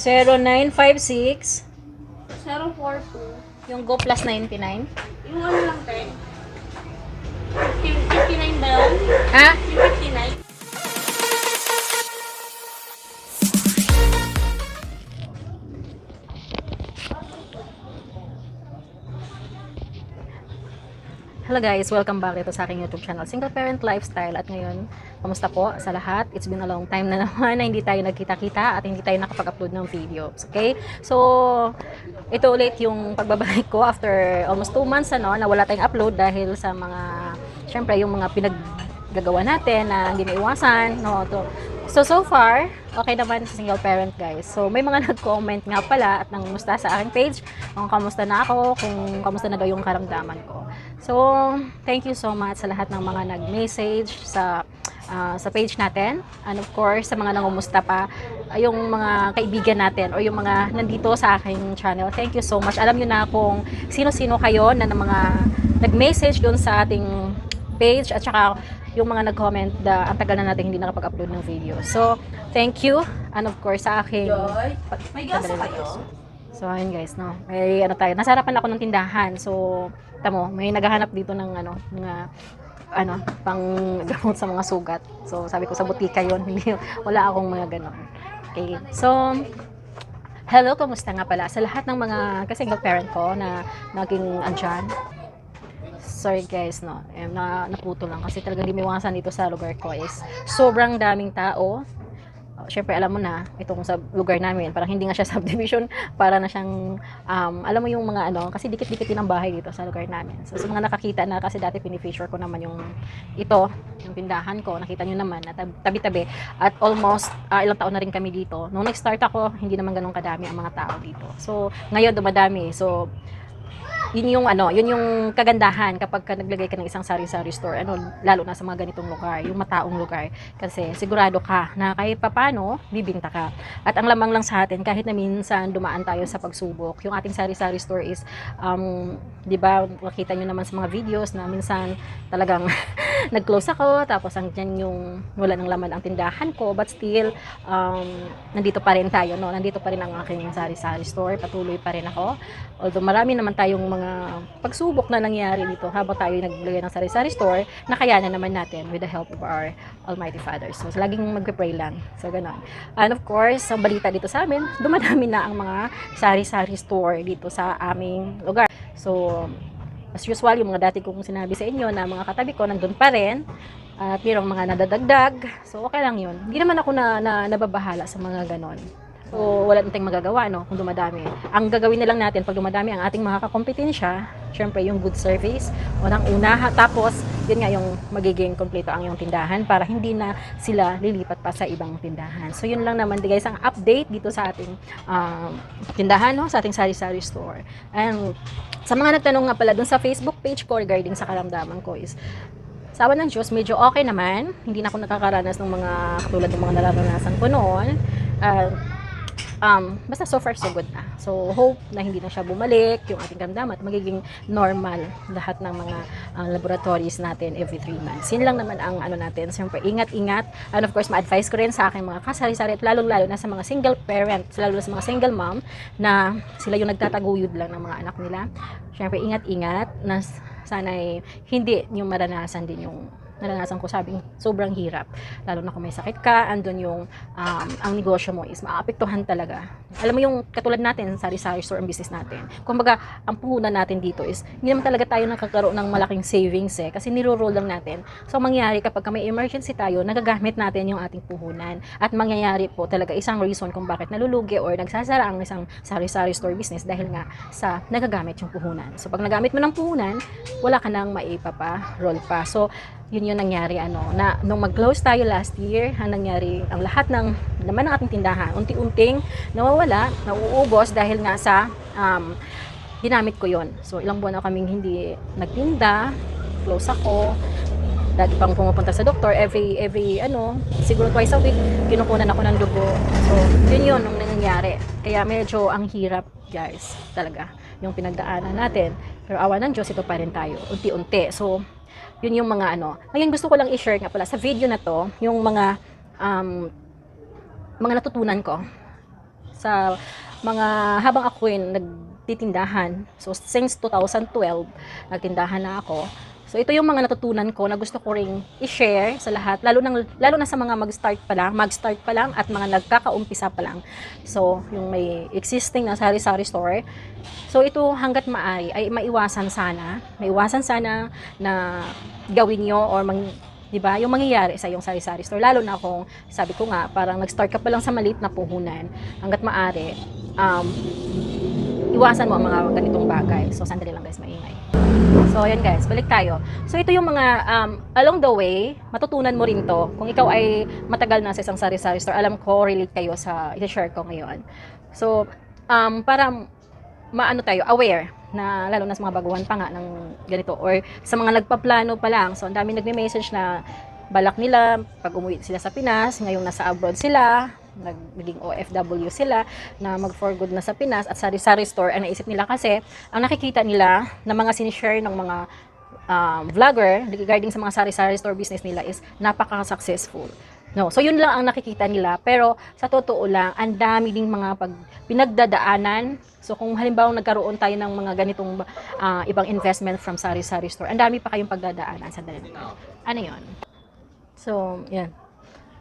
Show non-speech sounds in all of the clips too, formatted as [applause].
0956. 042. Yung Go Plus 99. Yung ano lang, te? 59 ba yun? Ha? Yung 59? Hello guys, welcome back dito sa aking YouTube channel, Single Parent Lifestyle. At ngayon, kamusta po sa lahat? It's been a long time na naman na hindi tayo nagkita-kita at hindi tayo nakapag-upload ng videos. Okay? So, ito ulit yung pagbabalik ko after almost 2 months ano, na wala tayong upload dahil sa mga, syempre, yung mga pinaggagawa natin na hindi maiwasan. No, to, So, so far, okay naman sa single parent, guys. So, may mga [laughs] nag-comment nga pala at nangusta sa aking page kung kamusta na ako, kung kamusta na daw yung karamdaman ko. So, thank you so much sa lahat ng mga nag-message sa ah, sa page natin. And of course, sa mga nangumusta pa, ay yung mga kaibigan natin o yung mga nandito sa aking channel. Thank you so much. Alam nyo na kung sino-sino kayo na ng mga nag-message doon sa ating page at saka yung mga nag-comment na ang tagal na natin hindi nakapag-upload ng video. So, thank you. And of course, sa aking... Joy, may gasa kayo? So, ayun guys, no. May ano tayo. Nasa harapan ako ng tindahan. So, tamo, may naghahanap dito ng ano, mga ano, pang gamot sa mga sugat. So, sabi ko sa butika yon [laughs] hindi, wala akong mga ganon. Okay. So, hello, kumusta nga pala sa lahat ng mga ka-single parent ko na naging andyan. Sorry guys, no. Eh, na, naputo lang kasi talagang limiwasan dito sa lugar ko is sobrang daming tao. Uh, Siyempre, alam mo na, itong sa lugar namin, parang hindi nga siya [laughs] subdivision, para na siyang, um, alam mo yung mga ano, kasi dikit-dikit din ang bahay dito sa lugar namin. So, sa mga nakakita na, kasi dati pinifeature ko naman yung, ito, yung tindahan ko, nakita nyo naman, na tab- tabi-tabi. At almost, ah, ilang taon na rin kami dito. Nung nag-start ako, hindi naman ganun kadami ang mga tao dito. So, ngayon, dumadami. So, yun yung ano, yun yung kagandahan kapag ka naglagay ka ng isang sari-sari store, ano, lalo na sa mga ganitong lugar, yung mataong lugar. Kasi sigurado ka na kahit papano, bibinta ka. At ang lamang lang sa atin, kahit na minsan dumaan tayo sa pagsubok, yung ating sari-sari store is, um, di ba, makita nyo naman sa mga videos na minsan talagang [laughs] nag-close ako, tapos ang dyan yung wala ng laman ang tindahan ko, but still, um, nandito pa rin tayo, no? Nandito pa rin ang aking sari-sari store, patuloy pa rin ako. Although marami naman tayong mga pagsubok na nangyari dito habang tayo naglagay ng sari-sari store, nakayanan naman natin with the help of our Almighty Father. So, laging magpe-pray lang. So, ganon. And of course, ang balita dito sa amin, dumadami na ang mga sari-sari store dito sa aming lugar. So, as usual, yung mga dati kong sinabi sa inyo na mga katabi ko, nandun pa rin. At mayroong mga nadadagdag. So, okay lang yun. Hindi naman ako na, na nababahala sa mga ganon. So, wala nating magagawa, no, kung dumadami. Ang gagawin na lang natin pag dumadami ang ating mga kakompetensya, syempre yung good service, unang-una, tapos, yun nga yung magiging kompleto ang iyong tindahan para hindi na sila lilipat pa sa ibang tindahan. So, yun lang naman, guys, ang update dito sa ating um, tindahan, no, sa ating sari-sari store. And, sa mga nagtanong nga pala dun sa Facebook page ko regarding sa karamdaman ko is, sa awan ng Diyos, medyo okay naman. Hindi na ako nakakaranas ng mga katulad ng mga nararanasan ko noon. Uh, um, basta so far so good na. So, hope na hindi na siya bumalik, yung ating karamdaman, at magiging normal lahat ng mga uh, laboratories natin every 3 months. Yun lang naman ang ano natin. Siyempre, ingat-ingat. And of course, ma-advise ko rin sa aking mga kasari-sari at lalong-lalo na sa mga single parents, lalo na sa mga single mom, na sila yung nagtataguyod lang ng mga anak nila. Siyempre, ingat-ingat na sana hindi yung maranasan din yung naranasan ko sabing sobrang hirap. Lalo na kung may sakit ka andun yung um, ang negosyo mo is maapektuhan talaga. Alam mo yung katulad natin sari-sari store ang business natin. Kumbaga ang puhunan natin dito is hindi naman talaga tayo nakakaroon ng malaking savings eh kasi niro-roll lang natin. So ang mangyayari kapag may emergency tayo nagagamit natin yung ating puhunan. At mangyayari po talaga isang reason kung bakit nalulugi or nagsasara ang isang sari-sari store business dahil nga sa nagagamit yung puhunan. So pag nagamit mo ng puhunan wala ka nang maipapa roll pa. So yun yung nangyari ano na nung mag-close tayo last year ang nangyari ang lahat ng naman ng ating tindahan. Unti-unting nawawala nauubos dahil nga sa um, ginamit ko yon so ilang buwan na kaming hindi nagtinda close ako. Dati pang pumupunta sa doktor every every ano siguro twice a week kinukunan ako ng dugo. So yun yun nung nangyari. Kaya medyo ang hirap guys talaga yung pinagdaanan natin. Pero awa ng Diyos ito pa rin tayo unti-unti. So yun yung mga ano. Ngayon gusto ko lang i-share nga pala sa video na to, yung mga um, mga natutunan ko sa mga habang ako nagtitindahan. So since 2012, nagtindahan na ako. So ito yung mga natutunan ko na gusto ko ring i-share sa lahat, lalo nang lalo na sa mga mag-start pa lang, mag-start pa lang at mga nagkakaumpisa pa lang. So yung may existing na sari-sari store. So ito hanggat maaari ay maiwasan sana, maiwasan sana na gawin nyo or mang, 'di ba? Yung mangyayari sa yung sari-sari store lalo na kung sabi ko nga parang nag-start ka pa lang sa maliit na puhunan. Hanggat maaari um iwasan mo ang mga ganitong bagay. So sandali lang guys, maingay. So, ayan guys, balik tayo. So, ito yung mga, um, along the way, matutunan mo rin to. Kung ikaw ay matagal na sa isang sari-sari store, alam ko, relate kayo sa i-share ko ngayon. So, um, para maano tayo, aware na lalo na sa mga baguhan pa nga ng ganito or sa mga nagpaplano pa lang. So, ang dami nagme-message na balak nila pag umuwi sila sa Pinas, ngayong nasa abroad sila, naging OFW sila na mag for good na sa Pinas at sari-sari store ang naisip nila kasi ang nakikita nila na mga sinishare ng mga um, vlogger regarding sa mga sari-sari store business nila is napaka-successful. No, so yun lang ang nakikita nila pero sa totoo lang ang dami ding mga pag pinagdadaanan. So kung halimbawa nagkaroon tayo ng mga ganitong ah, ibang investment from sari-sari store, ang dami pa kayong pagdadaanan sa dali. Ano 'yon? So, yan.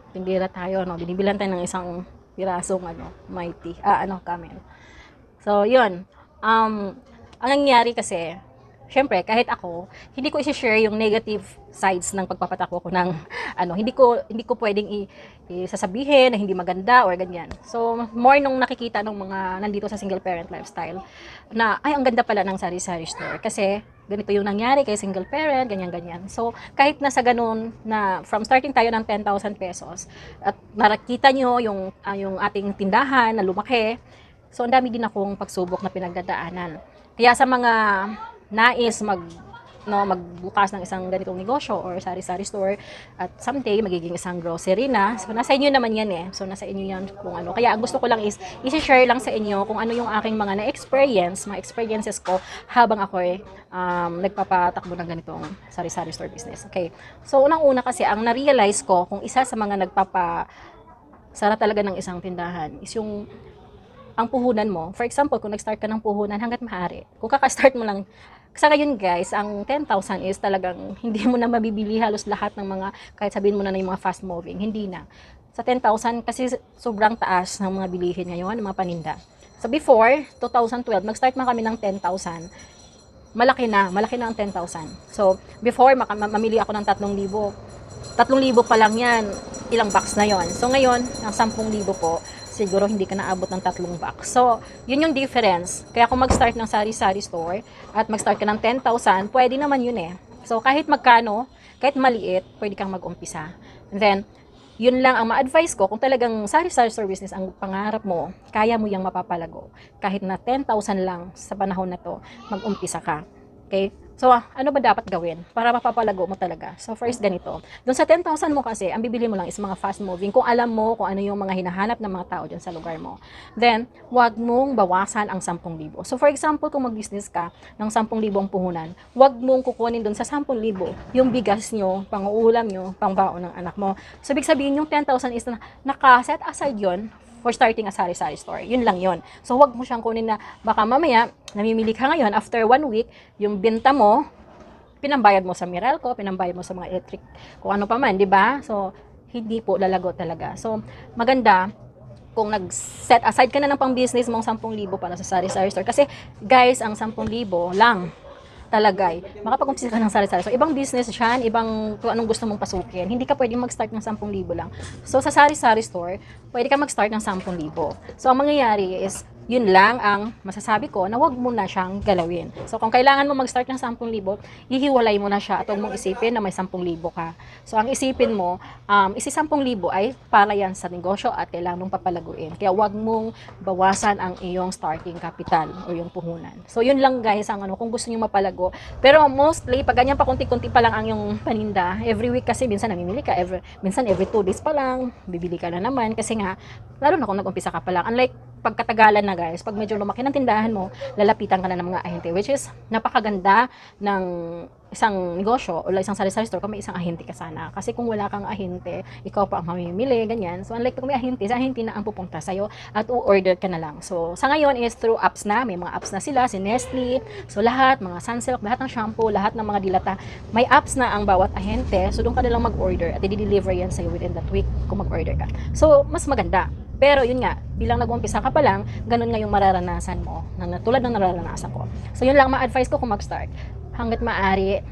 Tindira tayo, no? Binibilan tayo ng isang pirasong, ano, mighty, ah, ano, camel. So, yun. Um, ang nangyari kasi, syempre, kahit ako, hindi ko i-share yung negative sides ng pagpapatakbo ko ng, ano, hindi ko, hindi ko pwedeng i, sasabihin na hindi maganda or ganyan. So, more nung nakikita ng mga nandito sa single parent lifestyle, na, ay, ang ganda pala ng sari-sari store. Kasi, ganito yung nangyari kay single parent, ganyan-ganyan. So, kahit nasa ganun na from starting tayo ng 10,000 pesos at nakita nyo yung, ah, yung ating tindahan na lumaki, so ang dami din akong pagsubok na pinagdadaanan. Kaya sa mga nais mag no magbukas ng isang ganitong negosyo or sari-sari store at someday magiging isang grocery na. So nasa inyo naman yan eh. So nasa inyo yan kung ano. Kaya ang gusto ko lang is i-share lang sa inyo kung ano yung aking mga na-experience, mga experiences ko habang ako eh, um, nagpapatakbo ng ganitong sari-sari store business. Okay. So unang-una kasi ang na-realize ko kung isa sa mga nagpapa sara talaga ng isang tindahan is yung ang puhunan mo. For example, kung nag-start ka ng puhunan hanggat maaari. Kung kaka-start mo lang sa ngayon guys, ang 10,000 is talagang [laughs] hindi mo na mabibili halos lahat ng mga, kahit sabihin mo na na yung mga fast moving, hindi na. Sa 10,000 kasi sobrang taas ng mga bilihin ngayon, ng mga paninda. So before, 2012, nag-start man kami ng 10,000. Malaki na, malaki na ang 10,000. So before, mamili ako ng 3,000. 3,000 pa lang yan, ilang box na yon. So ngayon, ang 10,000 po, siguro hindi ka naabot ng tatlong box. So, yun yung difference. Kaya kung mag-start ng sari-sari store at mag-start ka ng 10,000, pwede naman yun eh. So, kahit magkano, kahit maliit, pwede kang mag-umpisa. And then, yun lang ang ma-advise ko kung talagang sari-sari store business ang pangarap mo, kaya mo yung mapapalago. Kahit na 10,000 lang sa panahon na to, mag-umpisa ka. Okay? So, ah, ano ba dapat gawin para mapapalago mo talaga? So, first, ganito. Doon sa 10,000 mo kasi, ang bibili mo lang is mga fast moving. Kung alam mo kung ano yung mga hinahanap ng mga tao dyan sa lugar mo. Then, wag mong bawasan ang 10,000. So, for example, kung mag-business ka ng 10,000 ang puhunan, wag mong kukunin doon sa 10,000 yung bigas nyo, pang-uulam nyo, pang-baon ng anak mo. So, ibig sabihin, yung 10,000 is na, naka-set aside yon for starting a sari-sari store. Yun lang yon. So, wag mo siyang kunin na baka mamaya, namimili ka ngayon, after one week, yung binta mo, pinambayad mo sa Meralco, pinambayad mo sa mga electric, kung ano pa man, di ba? So, hindi po lalago talaga. So, maganda kung nag-set aside ka na ng pang-business mong 10,000 para sa sari-sari store. Kasi, guys, ang 10,000 lang talaga eh. Makapag-umpisa ka ng sari-sari. So, ibang business yan, ibang kung anong gusto mong pasukin. Hindi ka pwedeng mag-start ng 10,000 lang. So, sa sari-sari store, pwede ka mag-start ng 10,000. So, ang mangyayari is, yun lang ang masasabi ko na wag mo na siyang galawin. So, kung kailangan mo mag-start ng 10,000, hihiwalay mo na siya at huwag mong isipin na may 10,000 ka. So, ang isipin mo, um, isi 10,000 ay para yan sa negosyo at kailangan mong papalaguin. Kaya wag mong bawasan ang iyong starting capital o yung puhunan. So, yun lang guys ang ano, kung gusto niyo mapalago. Pero mostly, pag ganyan pa kunti-kunti pa lang ang yung paninda, every week kasi minsan namimili ka, every, minsan every two days pa lang, bibili ka na naman kasi nga, lalo na kung nag-umpisa ka pa lang. Unlike pagkatagalan na guys, pag medyo lumaki ng tindahan mo, lalapitan ka na ng mga ahente, which is napakaganda ng isang negosyo o isang sari-sari store kung may isang ahente ka sana. Kasi kung wala kang ahente, ikaw pa ang mamimili, ganyan. So, unlike kung may ahente, sa ahente na ang pupunta sa'yo at o-order ka na lang. So, sa ngayon is through apps na. May mga apps na sila, si Nestle. So, lahat, mga Sunsilk, lahat ng shampoo, lahat ng mga dilata, may apps na ang bawat ahente. So, doon ka na lang mag-order at i-deliver yan sa'yo within that week kung mag-order ka. So, mas maganda. Pero yun nga, bilang nag-umpisa ka pa lang, ganun nga yung mararanasan mo, na tulad ng nararanasan ko. So yun lang ma-advise ko kung mag-start. Hanggat maaari,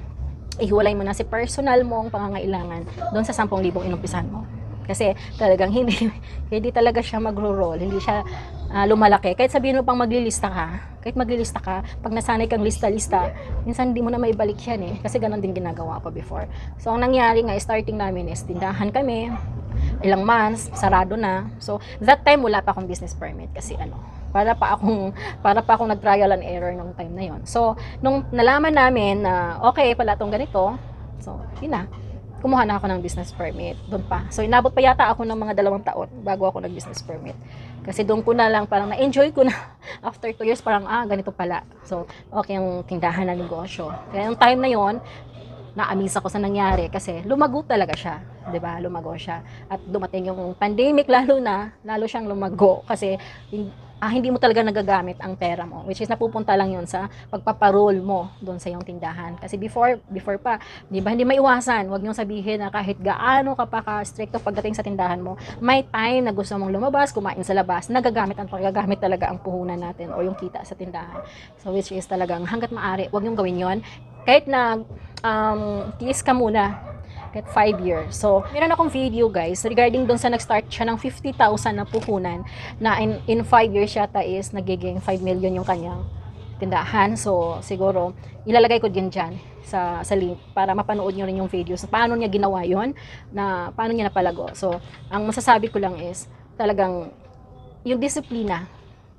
ihiwalay mo na si personal mong pangangailangan doon sa 10,000 inumpisan mo. Kasi talagang hindi [laughs] hindi talaga siya magro-roll, hindi siya ah, lumalaki. Kahit sabihin mo pang maglilista ka, kahit maglilista ka, pag nasanay kang lista-lista, minsan hindi mo na maibalik yan eh. Kasi ganun din ginagawa ko before. So, ang nangyari nga, starting namin is tindahan kami, ilang months, sarado na. So, that time wala pa akong business permit kasi ano, para pa akong para pa akong nag-trial and error nung time na yon. So, nung nalaman namin na okay pala tong ganito, so, yun na. Kumuha na ako ng business permit doon pa. So, inabot pa yata ako ng mga dalawang taon bago ako nag-business permit. Kasi doon ko na lang parang na-enjoy ko na [laughs] after 2 years parang ah ganito pala. So, okay yung tindahan na negosyo. Kaya yung time na yon na-amaze ako sa nangyari kasi lumago talaga siya, 'di ba? Lumago siya. At dumating yung pandemic [laughs] lalo na, lalo siyang lumago kasi ah, hindi mo talaga nagagamit ang pera mo, which is napupunta lang 'yon sa pagpaparol mo doon sa iyong tindahan. Kasi before before pa, 'di ba? Hindi maiwasan, 'wag niyo sabihin na kahit gaano ka pa ka stricto pagdating sa tindahan mo, may time na gusto mong lumabas, kumain sa labas, nagagamit ang pagagamit talaga ang puhunan natin o yung kita sa tindahan. So which is talagang hanggat maaari, 'wag niyong gawin 'yon. Kahit na um, tiis ka muna kahit 5 years. So, meron akong video guys regarding doon sa nag-start siya ng 50,000 na puhunan na in, in 5 years yata is nagiging 5 million yung kanyang tindahan. So, siguro, ilalagay ko din dyan sa, sa link para mapanood nyo rin yung videos. Paano niya ginawa yon na paano niya napalago. So, ang masasabi ko lang is talagang yung disiplina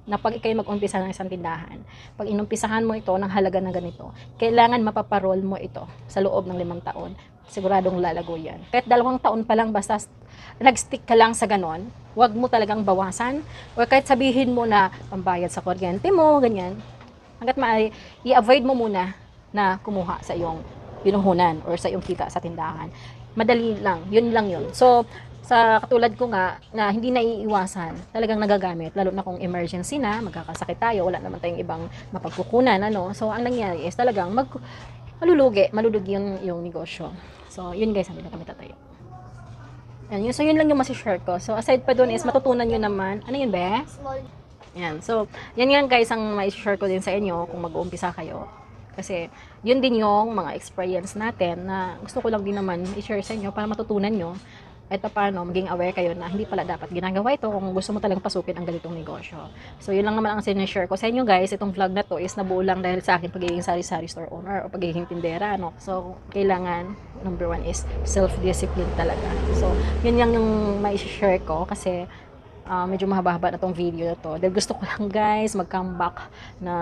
na pag ikay mag-umpisa ng isang tindahan, pag inumpisahan mo ito ng halaga ng ganito, kailangan mapaparol mo ito sa loob ng limang taon. Siguradong lalago yan. Kahit dalawang taon pa lang, basta nag-stick ka lang sa ganon, wag mo talagang bawasan. O kahit sabihin mo na pambayad sa kuryente mo, ganyan. Hanggat maaari, i-avoid mo muna na kumuha sa iyong pinuhunan or sa iyong kita sa tindahan. Madali lang, yun lang yun. So, sa katulad ko nga, na hindi naiiwasan, talagang nagagamit, lalo na kung emergency na, magkakasakit tayo, wala naman tayong ibang mapagkukunan, ano. So, ang nangyari is talagang mag, malulugi, malulugi yung, yung negosyo. So, yun guys, hindi na kami tatayo. Yan, yun, so yun lang yung masishare ko. So, aside pa dun is matutunan nyo naman, ano yun, be? Small. Yan. So, yan yan guys ang mai-share ko din sa inyo kung mag-uumpisa kayo. Kasi, yun din yung mga experience natin na gusto ko lang din naman i-share sa inyo para matutunan nyo at paano maging aware kayo na hindi pala dapat ginagawa ito kung gusto mo talagang pasukin ang ganitong negosyo. So, yun lang naman ang sinishare ko sa inyo guys. Itong vlog na to is nabuo lang dahil sa akin pagiging sari-sari store owner o pagiging tindera. No? So, kailangan, number one is self-discipline talaga. So, yun lang yung mai-share ko kasi Ah, medyo mahaba-haba na tong video na to. Dahil gusto ko lang guys mag-come back na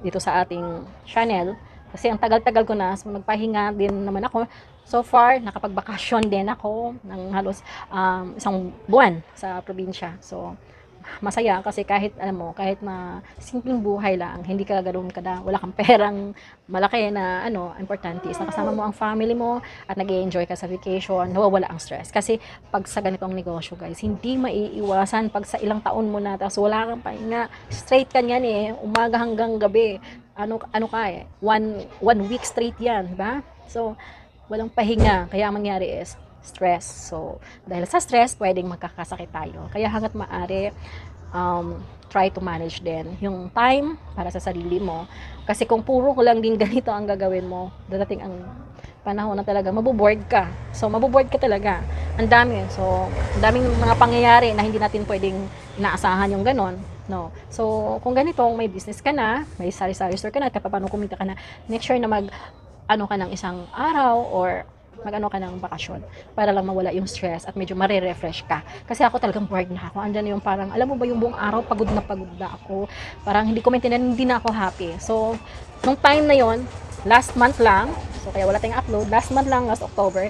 dito sa ating channel. Kasi ang tagal-tagal ko na, so nagpahinga din naman ako. So far, nakapagbakasyon din ako ng halos um, isang buwan sa probinsya. So, masaya kasi kahit alam mo, kahit na simpleng buhay lang, hindi ka ganoon kada, wala kang perang malaki na ano, importante is nakasama mo ang family mo at nag enjoy ka sa vacation, nawawala ang stress. Kasi pag sa ganitong negosyo guys, hindi maiiwasan pag sa ilang taon mo na, tapos wala kang pahinga, straight ka niyan eh, umaga hanggang gabi. Ano, ano ka eh, one, one week straight yan, di ba? So, walang pahinga. Kaya ang mangyari is stress. So, dahil sa stress, pwedeng magkakasakit tayo. Kaya hanggat maaari, um, try to manage din yung time para sa sarili mo. Kasi kung puro ko lang din [laughs] ganito ang gagawin mo, dadating ang panahon na talaga, mabuboard ka. So, mabuboard ka talaga. Ang dami. So, ang daming mga pangyayari na hindi natin pwedeng inaasahan yung ganon. No. So, kung ganito, may business ka na, may sari-sari store ka na, kahit paano kumita ka na, make sure na mag, ano ka ng isang araw or mag-ano ka ng bakasyon para lang mawala yung stress at medyo mare-refresh ka. Kasi ako talagang bored na ako. Andyan yung parang, alam mo ba yung buong araw, pagod na pagod na ako. Parang hindi ko maintindihan, hindi na ako happy. So, nung time na yon last month lang, so kaya wala tayong upload, last month lang, last October,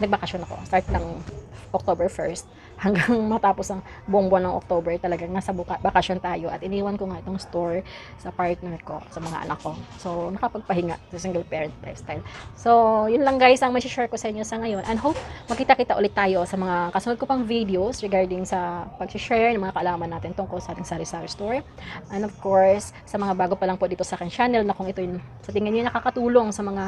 nagbakasyon ako. Start ng October 1st hanggang [laughs] matapos ang buong buwan ng October talagang nasa buka, bakasyon tayo at iniwan ko nga itong store sa partner ko, sa mga anak ko. So, nakapagpahinga sa single parent lifestyle. So, yun lang guys ang share ko sa inyo sa ngayon and hope makita-kita ulit tayo sa mga kasunod ko pang videos regarding sa pag-share ng mga kaalaman natin tungkol sa ating sari-sari store. And of course, sa mga bago pa lang po dito sa aking channel na kung ito yung sa tingin nyo nakakatulong sa mga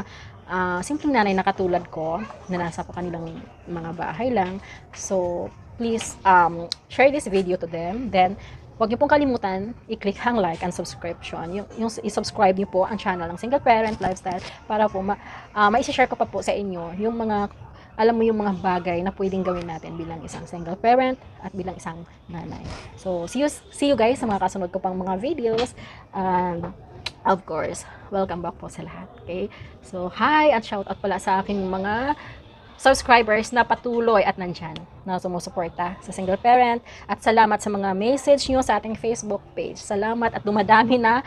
ah, simpleng nanay na katulad ko na nasa pa kanilang mga bahay lang. So, please um, share this video to them. Then, Huwag niyo pong kalimutan i-click ang like and subscription. Yung, yung i-subscribe niyo po ang channel ng Single Parent Lifestyle para po ma, uh, ma-share ko pa po sa inyo yung mga alam mo yung mga bagay na pwedeng gawin natin bilang isang single parent at bilang isang nanay. So, see you, see you guys sa mga kasunod ko pang mga videos. And, of course, welcome back po sa lahat. Okay? So, hi at shout out pala sa aking mga subscribers na patuloy at nandyan na sumusuporta sa single parent at salamat sa mga message nyo sa ating Facebook page. Salamat at dumadami na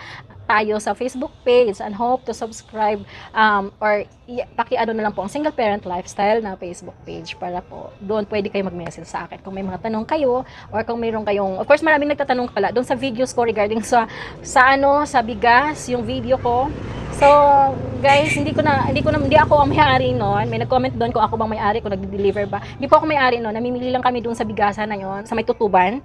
tayo sa Facebook page and hope to subscribe um, or paki-ano na lang po ang single parent lifestyle na Facebook page para po doon pwede kayo mag-message sa akin kung may mga tanong kayo or kung mayroon kayong of course maraming nagtatanong pala doon sa videos ko regarding sa sa ano sa bigas yung video ko So, guys, hindi ko na hindi ko na hindi ako ang may-ari noon. May nag-comment doon kung ako bang may-ari, kung nagde-deliver ba. Hindi po ako may-ari noon. Namimili lang kami doon sa bigasan na yon, sa may tutuban.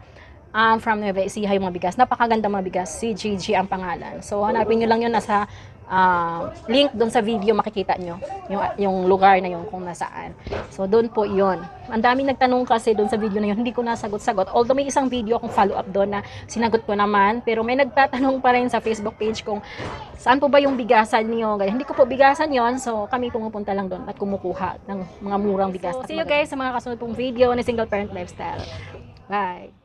Um, from Nueva Ecija yung mga bigas. Napakaganda mga bigas. Si GG ang pangalan. So, hanapin nyo lang yun nasa ah, link doon sa video makikita nyo yung, yung lugar na yun kung nasaan. So, doon po yun. Ang daming nagtanong kasi doon sa video na yun, hindi ko nasagot-sagot. Although may isang video akong follow-up doon na sinagot ko naman, pero may nagtatanong pa rin sa Facebook page kung saan po ba yung bigasan niyo? Ganyan. Hindi ko po bigasan yon so kami pumupunta lang doon at kumukuha ng mga murang bigas. So, see you guys sa mga kasunod pong video ni Single Parent Lifestyle. Bye!